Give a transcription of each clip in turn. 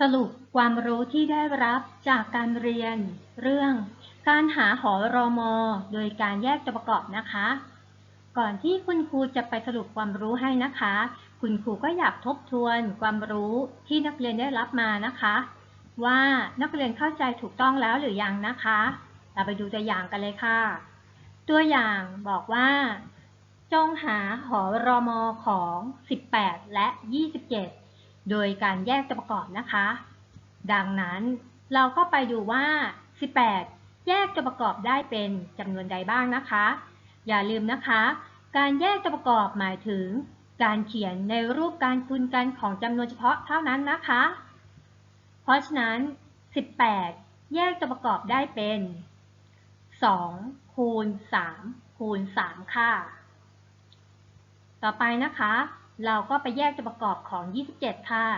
สรุปความรู้ที่ได้รับจากการเรียน เรื่อง การหาหอรอมอ โดยการแยกตัวประกอบนะคะ ก่อนที่คุณครูจะไปสรุปความรู้ให้นะคะ คุณครูก็อยากทบทวนความรู้ที่นักเรียนได้รับมานะคะ ว่านักเรียนเข้าใจถูกต้องแล้วหรือยังนะคะ เราไปดูตัวอย่างกันเลยค่ะ ตัวอย่างบอกว่า จงหาหอรอมอของ 18 และ 27 โดยการแยกตัวประกอบนะคะ ดังนั้นเราก็ไปดูว่า 18 แยกตัวประกอบได้เป็นจำนวนใดบ้างนะคะ อย่าลืมนะคะ การแยกตัวประกอบหมายถึง การเขียนในรูปการคูณกันของจำนวนเฉพาะเท่านั้นนะคะ เพราะฉะนั้น 18 แยกตัวประกอบได้เป็น 2 คูณ 3 คูณ 3 ค่ะ ต่อไปนะคะ เราก็ไปแยกตัวประกอบของ 27 ค่ะ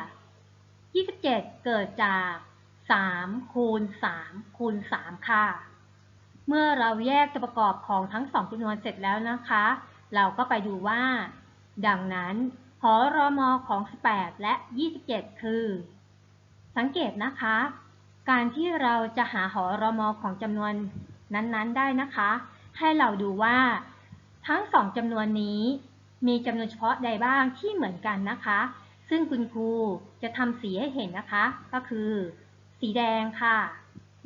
27 เกิดจาก 3 คูณ 3 คูณ 3 ค่ะ เมื่อเราแยกตัวประกอบของทั้งสองจำนวนเสร็จแล้วนะคะ เราก็ไปดูว่า ดังนั้นหอรอมอของ 18 และ 27 คือ สังเกตนะคะ การที่เราจะหาหอรอมอของจำนวนนั้นๆ ได้นะคะ ให้เราดูว่า ทั้งสองจำนวนนี้ มีจำนวนเฉพาะใดบ้างที่เหมือนกันนะคะ ซึ่งคุณครูจะทำสีให้เห็นนะคะ ก็คือ สีแดงค่ะ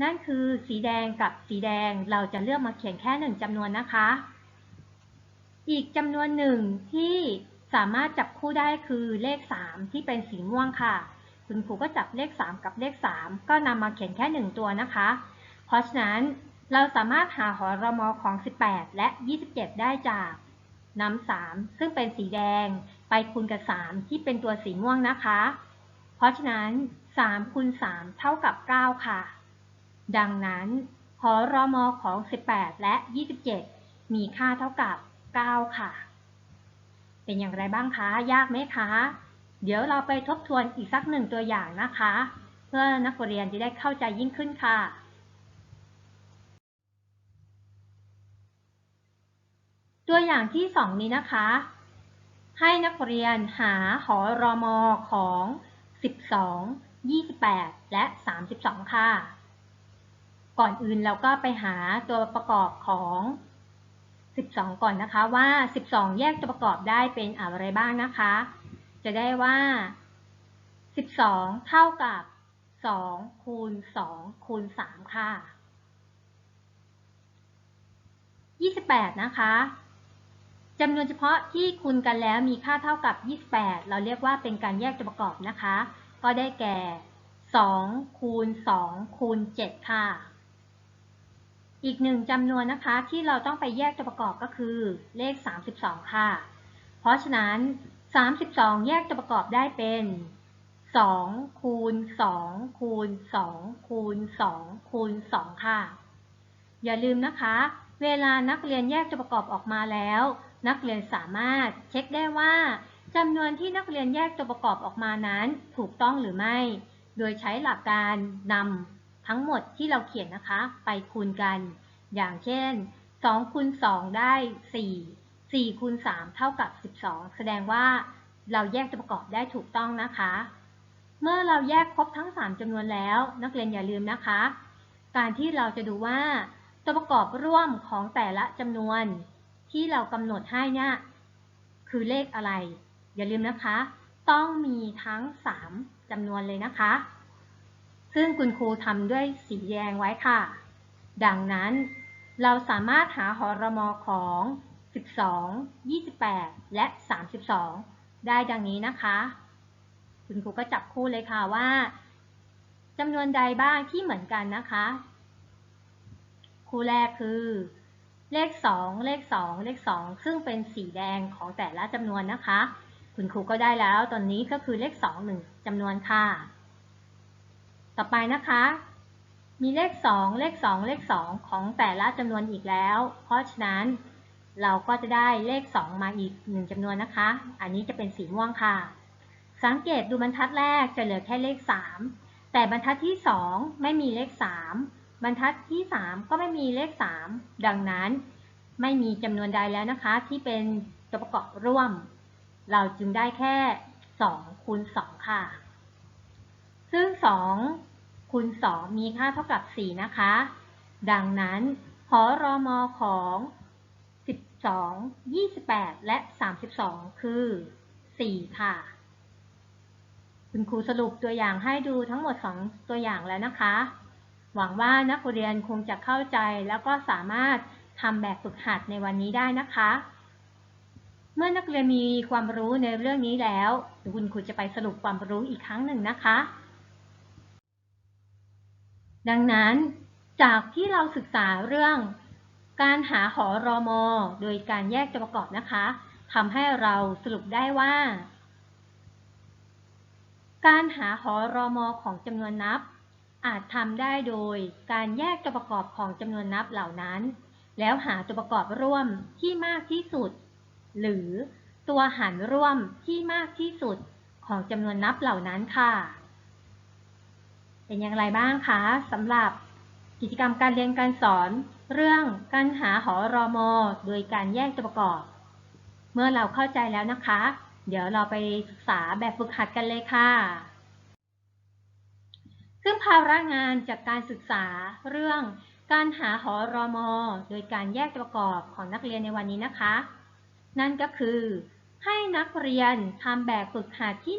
นั่นคือสีแดงกับสีแดงเราจะเลือกมาเขียนแค่หนึ่งจำนวนนะคะ อีกจำนวนหนึ่งที่สามารถจับคู่ได้คือเลข 3 ที่เป็นสีม่วงค่ะ คุณครูก็จับเลข 3 กับเลข 3 ก็นำมาเขียนแค่ 1 ตัวนะคะ เพราะฉะนั้นเราสามารถหาหอรมอของ 18 และ 27 ได้จาก นำ3ซึ่งเป็นสีแดงไปคูณกับ3ที่เป็นตัวสีม่วงนะคะ เพราะฉะนั้น3คูณ3เท่ากับ9ค่ะ ดังนั้นหอรอมอของ 18 และ 27 มีค่าเท่ากับ 9 ค่ะ เป็นอย่างไรบ้างคะ ยากไหมคะ เดี๋ยวเราไปทบทวนอีกสักหนึ่งตัวอย่างนะคะ เพื่อนักเรียนจะได้เข้าใจยิ่งขึ้นค่ะ ตัวอย่างที่ 2 นี้นะคะ ให้นักเรียนหาหอรมอของ 12 28 และ 32 ค่ะ ก่อนอื่นเราก็ไปหาตัวประกอบของ 12 ก่อนนะคะว่า 12 แยกตัวประกอบได้เป็นอะไรบ้างนะคะ จะได้ว่า 12 เท่ากับ 2 คูณ 2 คูณ 3 ค่ะ 28 นะคะ จำนวนเฉพาะที่คูณกันแล้วมีค่าเท่ากับ 28 เราเรียกว่าเป็นการแยกตัวประกอบนะคะ ก็ได้แก่ 2 คูณ 2 คูณ 7 ค่ะ อีกหนึ่งจำนวนนะคะที่เราต้องไปแยกตัวประกอบก็คือเลข 32 ค่ะ เพราะฉะนั้น 32 แยกตัวประกอบได้เป็น 2 คูณ 2 คูณ 2 คูณ 2 คูณ 2 ค่ะ อย่าลืมนะคะ เวลานักเรียนแยกตัวประกอบออกมาแล้ว นักเรียนสามารถเช็คได้ว่าจำนวนที่นักเรียนแยกตัวประกอบออกมานั้นถูกต้องหรือไม่ โดยใช้หลักการนำทั้งหมดที่เราเขียนนะคะ ไปคูณกัน อย่างเช่น2คูณ2ได้ 4 4คูณ3เท่ากับ 12 แสดงว่าเราแยกตัวประกอบได้ถูกต้องนะคะ เมื่อเราแยกครบทั้ง 3จำนวนแล้ว นักเรียนอย่าลืมนะคะ การที่เราจะดูว่า ตัวประกอบร่วมของแต่ละจำนวน ที่เรากำหนดให้เนี่ยคือเลขอะไร อย่าลืมนะคะ ต้องมีทั้ง 3จำนวนเลยนะคะ ซึ่งคุณครูทำด้วยสีแดงไว้ค่ะ ดังนั้นเราสามารถหาหอรมอของ 12 28 และ 32 ได้ดังนี้นะคะ คุณครูก็จับคู่เลยค่ะว่าจำนวนใดบ้างที่เหมือนกันนะคะ คู่แรกคือ เลข 2 เลข 2 เลข 2 ซึ่งเป็นสีแดงของแต่ละจำนวนนะคะ คุณครูก็ได้แล้วตอนนี้ก็คือเลข 2 1จำนวนค่ะ ต่อไปนะคะ มีเลข 2 เลข 2 เลข 2 ของแต่ละจำนวนอีกแล้ว เพราะฉะนั้นเราก็จะได้เลข 2 มาอีก 1จำนวนนะคะ อันนี้จะเป็นสีม่วงค่ะ สังเกตดูบรรทัดแรกจะเหลือแค่เลข 3 แต่บรรทัดที่ 2 ไม่มีเลข 3 บรรทัดที่ 3 ก็ไม่มีเลข 3 ดังนั้นไม่มีจำนวนใดแล้วนะคะ ที่เป็นตัวประกอบร่วม เราจึงได้แค่2คูณ2ค่ะ ซึ่ง2คูณ2มีค่าเท่ากับ 4 นะคะ ดังนั้นหอรอมอของ 12 28 และ 32 คือ 4 ค่ะ คุณครูสรุปตัวอย่างให้ดูทั้งหมด 2 ตัวอย่างแล้วนะคะ หวังว่านักเรียนคงจะเข้าใจแล้วก็สามารถทำแบบฝึกหัดในวันนี้ได้นะคะ เมื่อนักเรียนมีความรู้ในเรื่องนี้แล้วคุณครูจะไปสรุปความรู้อีกครั้งหนึ่งนะคะ ดังนั้นจากที่เราศึกษาเรื่องการหาหอรอมอโดยการแยกตัวประกอบนะคะทำให้เราสรุปได้ว่า การหาหอรอมอของจำนวนนับ อาจทำได้โดยการแยกตัวประกอบของจำนวนนับเหล่านั้น แล้วหาตัวประกอบร่วมที่มากที่สุด หรือตัวหารร่วมที่มากที่สุดของจำนวนนับเหล่านั้นค่ะ เป็นอย่างไรบ้างคะสำหรับกิจกรรมการเรียนการสอน เรื่องการหาหอรอมอโดยการแยกตัวประกอบ เมื่อเราเข้าใจแล้วนะคะ เดี๋ยวเราไปศึกษาแบบฝึกหัดกันเลยค่ะ ซึ่งภาระงานจากการศึกษาเรื่องการหาหอรอมอโดยการแยกประกอบของนักเรียนในวันนี้นะคะ นั่นก็คือ ให้นักเรียนทำแบบฝึกหัดที่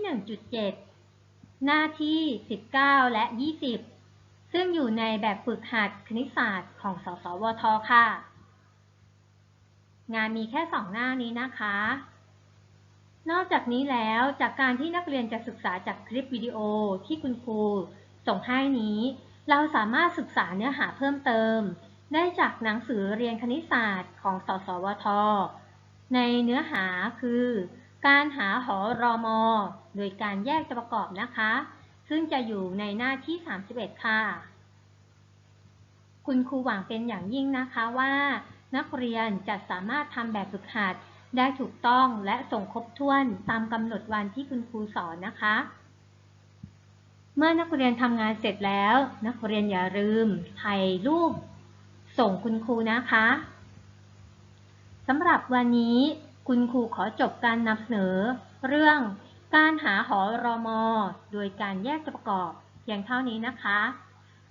1.7 หน้าที่ 19 และ 20 ซึ่งอยู่ในแบบฝึกหัดคณิตศาสตร์ของสสวทค่ะ งานมีแค่ 2 หน้านี้นะคะ นอกจากนี้แล้วจากการที่นักเรียนจะศึกษาจากคลิปวิดีโอที่คุณครู ส่งให้นี้ เราสามารถศึกษาเนื้อหาเพิ่มเติม ได้จากหนังสือเรียนคณิตศาสตร์ของสสวท ในเนื้อหาคือ การหาหอรอมอโดยการแยกตัวประกอบนะคะ ซึ่งจะอยู่ในหน้าที่ 31 ค่ะ คุณครูหวังเป็นอย่างยิ่งนะคะว่า นักเรียนจะสามารถทำแบบฝึกหัดได้ถูกต้องและส่งครบถ้วนตามกำหนดวันที่คุณครูสอนนะคะ เมื่อนักเรียนทำงานเสร็จแล้ว นักเรียนอย่าลืมถ่ายรูป ส่งคุณครูนะคะสำหรับวันนี้คุณครูขอจบการนำเสนอ เรื่องการหาหอรอมอ โดยการแยกประกอบเพียงเท่านี้นะคะ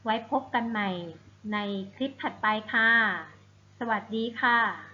ไว้พบกันใหม่ในคลิปถัดไปค่ะ สวัสดีค่ะ